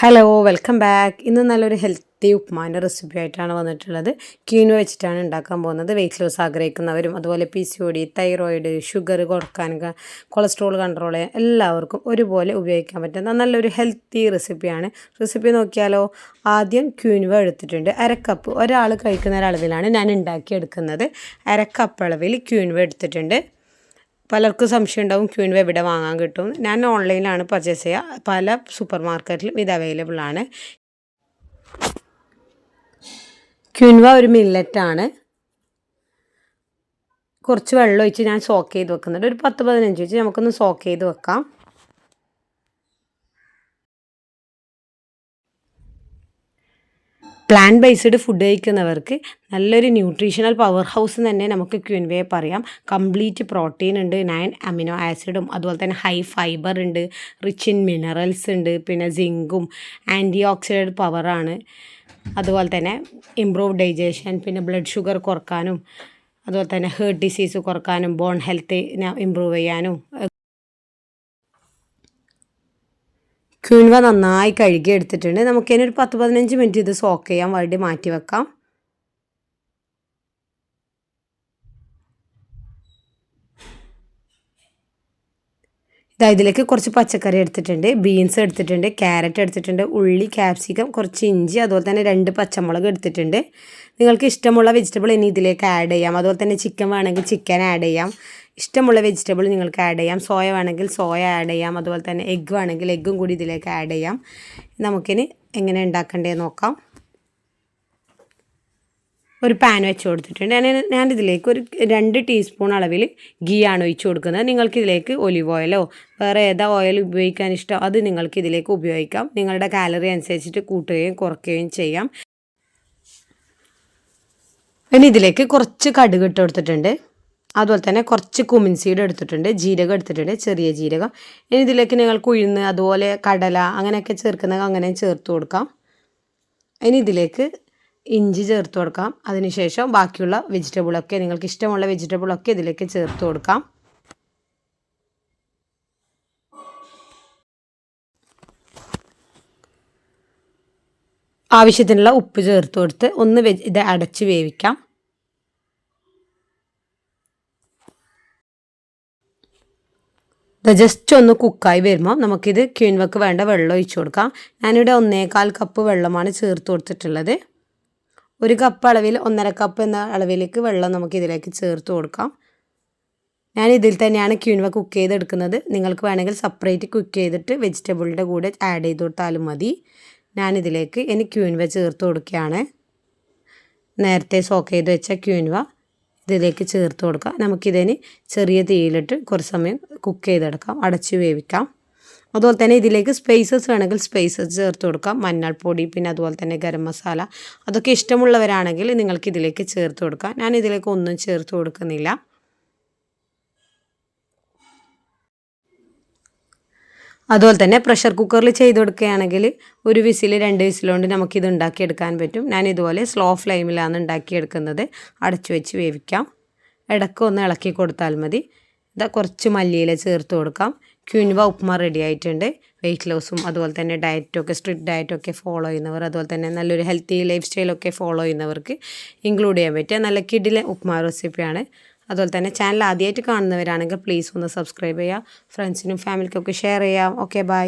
Hello welcome back ഇന്ന് നല്ലൊരു healthy ഉപ്മാന്റെ recipe ആയിട്ടാണ് വന്നിട്ടുള്ളത്. ക്യൂന് വെച്ചിട്ടാണ് ഉണ്ടാക്കാൻ പോകുന്നത്. വെയിറ്റ് ലോസ് ആഗ്രഹിക്കുന്നവരും അതുപോലെ P C O D thyroid sugar കുറയ്ക്കാൻ കൊളസ്ട്രോൾ കൺട്രോൾ ചെയ്യാൻ എല്ലാവർക്കും ഒരുപോലെ ഉപയോഗിക്കാൻ പറ്റുന്ന നല്ലൊരു ഹെൽത്തി റെസിപ്പിയാണ് റെസിപ്പി നോക്കിയാലോ ആദ്യം ക്യൂനുവ എടുത്തിട്ടുണ്ട്. അരക്കപ്പ് ഒരാൾ കഴിക്കുന്ന ഒരളവിലാണ് ഞാൻ ഉണ്ടാക്കിയെടുക്കുന്നത്. അരക്കപ്പ് അളവിൽ ക്യൂനുവ എടുത്തിട്ടുണ്ട്. പലർക്കും സംശയം ഉണ്ടാവും ക്യൂൻവ എവിടെ വാങ്ങാൻ കിട്ടും. ഞാൻ ഓൺലൈനിലാണ് പർച്ചേസ് ചെയ്യുക പല സൂപ്പർ മാർക്കറ്റിലും ഇത് അവൈലബിൾ ആണ്. ക്യൂൻവ ഒരു മില്ലറ്റാണ് കുറച്ച് വെള്ളം ഒഴിച്ച് ഞാൻ സോക്ക് ചെയ്ത് വെക്കുന്നുണ്ട്. ഒരു പത്ത് പതിനഞ്ച് വെച്ച് നമുക്കൊന്ന് സോക്ക് ചെയ്ത് വെക്കാം. പ്ലാൻ ബേസ്ഡ് ഫുഡ് കഴിക്കുന്നവർക്ക് നല്ലൊരു ന്യൂട്രീഷണൽ പവർ ഹൗസ് തന്നെ നമുക്ക് ക്യൂൻവേ പറയാം. കംപ്ലീറ്റ് പ്രോട്ടീൻ ഉണ്ട് നയൻ അമിനോ ആസിഡും അതുപോലെ തന്നെ ഹൈ ഫൈബർ ഉണ്ട് റിച്ച് ഇൻ മിനറൽസ് ഉണ്ട് പിന്നെ സിങ്കും ആന്റി ഓക്സിഡന്റ് പവറാണ് അതുപോലെ തന്നെ ഇംപ്രൂവ് ഡൈജഷൻ പിന്നെ ബ്ലഡ് ഷുഗർ കുറക്കാനും അതുപോലെ തന്നെ ഹേർട്ട് ഡിസീസ് കുറക്കാനും ബോൺ ഹെൽത്ത് ഇമ്പ്രൂവ് ചെയ്യാനും ക്യൂൻവ നന്നായി കഴുകി എടുത്തിട്ടുണ്ട്. നമുക്കിതിന് ഒരു പത്ത് പതിനഞ്ച് മിനിറ്റ് ഇത് സോക്ക് ചെയ്യാം വേണ്ടി മാറ്റി വെക്കാം. ഇതാ ഇതിലേക്ക് കുറച്ച് പച്ചക്കറി എടുത്തിട്ടുണ്ട്. ബീൻസ് എടുത്തിട്ടുണ്ട് ക്യാരറ്റ് എടുത്തിട്ടുണ്ട് ഉള്ളി ക്യാപ്സിക്കം കുറച്ച് ഇഞ്ചി അതുപോലെ തന്നെ രണ്ട് പച്ചമുളക് എടുത്തിട്ടുണ്ട്. നിങ്ങൾക്ക് ഇഷ്ടമുള്ള വെജിറ്റബിൾ ഇനി ഇതിലേക്ക് ആഡ് ചെയ്യാം. അതുപോലെ തന്നെ ചിക്കൻ വേണമെങ്കിൽ ചിക്കൻ ആഡ് ചെയ്യാം. ഇഷ്ടമുള്ള വെജിറ്റബിൾ നിങ്ങൾക്ക് ആഡ് ചെയ്യാം. സോയ വേണമെങ്കിൽ സോയ ആഡ് ചെയ്യാം. അതുപോലെ തന്നെ എഗ്ഗ് വേണമെങ്കിൽ എഗ്ഗും കൂടി ഇതിലേക്ക് ആഡ് ചെയ്യാം. നമുക്കിനി എങ്ങനെ ഉണ്ടാക്കേണ്ടതെന്ന് നോക്കാം. ഒരു പാൻ വെച്ച് കൊടുത്തിട്ടുണ്ട്. ഞാൻ ഇതിലേക്ക് ഒരു രണ്ട് ടീസ്പൂൺ അളവിൽ ഗീ ആണ് ഒഴിച്ച് കൊടുക്കുന്നത്. നിങ്ങൾക്കിതിലേക്ക് ഒലിവ് ഓയിലോ വേറെ ഏതാ ഓയിൽ ഉപയോഗിക്കാൻ ഇഷ്ടം അത് നിങ്ങൾക്ക് ഇതിലേക്ക് ഉപയോഗിക്കാം. നിങ്ങളുടെ കാലറി അനുസരിച്ചിട്ട് കൂട്ടുകയും കുറയ്ക്കുകയും ചെയ്യാം. ഇനി ഇതിലേക്ക് കുറച്ച് കടുക് ഇട്ട് കൊടുത്തിട്ടുണ്ട്. അതുപോലെ തന്നെ കുറച്ച് കുമിൻ സീഡ് എടുത്തിട്ടുണ്ട് ജീരകം എടുത്തിട്ടുണ്ട് ചെറിയ ജീരകം. ഇനി ഇതിലേക്ക് നിങ്ങൾക്ക് ഉഴുന്ന് അതുപോലെ കടല അങ്ങനെയൊക്കെ ചേർക്കുന്ന അങ്ങനെ ചേർത്ത് കൊടുക്കാം. ഇനി ഇതിലേക്ക് ഇഞ്ചി ചേർത്ത് കൊടുക്കാം. അതിനുശേഷം ബാക്കിയുള്ള വെജിറ്റബിളൊക്കെ നിങ്ങൾക്ക് ഇഷ്ടമുള്ള വെജിറ്റബിളൊക്കെ ഇതിലേക്ക് ചേർത്ത് കൊടുക്കാം. ആവശ്യത്തിനുള്ള ഉപ്പ് ചേർത്ത് കൊടുത്ത് ഒന്ന് ഇത് അടച്ച് വേവിക്കാം. ജസ്റ്റ് ഒന്ന് കുക്കായി വരുമ്പോൾ നമുക്കിത് ക്യൂൻവക്ക് വേണ്ട വെള്ളം ഒഴിച്ചു കൊടുക്കാം. ഞാനിവിടെ ഒന്നേകാൽ കപ്പ് വെള്ളമാണ് ചേർത്ത് കൊടുത്തിട്ടുള്ളത്. ഒരു കപ്പ് അളവിൽ ഒന്നര കപ്പ് എന്ന അളവിലേക്ക് വെള്ളം നമുക്ക് ഇതിലേക്ക് ചേർത്ത് കൊടുക്കാം. ഞാൻ ഇതിൽ തന്നെയാണ് ക്യൂൻവ കുക്ക് ചെയ്തെടുക്കുന്നത്. നിങ്ങൾക്ക് വേണമെങ്കിൽ സെപ്പറേറ്റ് കുക്ക് ചെയ്തിട്ട് വെജിറ്റബിളിന്റെ കൂടെ ആഡ് ചെയ്ത് കൊടുത്താലും മതി. ഞാനിതിലേക്ക് ഇനി ക്യൂൻവ ചേർത്ത് കൊടുക്കുകയാണ്. നേരത്തെ സോക്ക് ചെയ്ത് വെച്ച ക്യൂൻവ ഇതിലേക്ക് ചേർത്ത് കൊടുക്കുക. നമുക്കിതിന് ചെറിയ തീയിലിട്ട് കുറച്ച് സമയം കുക്ക് ചെയ്തെടുക്കാം. അടച്ച് വേവിക്കാം. അതുപോലെ തന്നെ ഇതിലേക്ക് സ്പൈസസ് വേണമെങ്കിൽ സ്പൈസസ് ചേർത്ത് കൊടുക്കാം. മഞ്ഞൾപ്പൊടി പിന്നെ അതുപോലെ തന്നെ ഗരം മസാല. അതൊക്കെ ഇഷ്ടമുള്ളവരാണെങ്കിൽ നിങ്ങൾക്ക് ഇതിലേക്ക് ചേർത്ത് കൊടുക്കാം. ഞാൻ ഇതിലേക്ക് ഒന്നും ചേർത്ത് കൊടുക്കുന്നില്ല. അതുപോലെ തന്നെ പ്രഷർ കുക്കറിൽ ചെയ്ത് കൊടുക്കുകയാണെങ്കിൽ ഒരു വിസിൽ രണ്ട് വിസിലുകൊണ്ട് നമുക്കിത് ഉണ്ടാക്കിയെടുക്കാൻ പറ്റും. ഞാൻ ഇതുപോലെ സ്ലോ ഫ്ലെയിമിലാണ് ഉണ്ടാക്കിയെടുക്കുന്നത്. അടച്ചു വെച്ച് വേവിക്കാം. ഇടയ്ക്ക് ഒന്ന് ഇളക്കി കൊടുത്താൽ മതി. ഇതാ കുറച്ച് മല്ലിയില ചേർത്ത് കൊടുക്കാം. ക്യൂൻവ ഉപ്മ റെഡി ആയിട്ടുണ്ട്. വെയിറ്റ് ലോസും അതുപോലെ തന്നെ ഡയറ്റൊക്കെ സ്ട്രിക്റ്റ് ഡയറ്റൊക്കെ ഫോളോ ചെയ്യുന്നവർ അതുപോലെ തന്നെ നല്ലൊരു ഹെൽത്തി ലൈഫ് സ്റ്റൈലൊക്കെ ഫോളോ ചെയ്യുന്നവർക്ക് ഇൻക്ലൂഡ് ചെയ്യാൻ പറ്റിയ നല്ല കിഡിലെ ഉപ്മ റെസിപ്പിയാണ് അതുപോലെ തന്നെ ചാനൽ ആദ്യമായിട്ട് കാണുന്നവരാണെങ്കിൽ പ്ലീസ് ഒന്ന് സബ്സ്ക്രൈബ് ചെയ്യുക. ഫ്രണ്ട്സിനും ഫാമിലിക്കൊക്കെ ഷെയർ ചെയ്യാം. Okay bye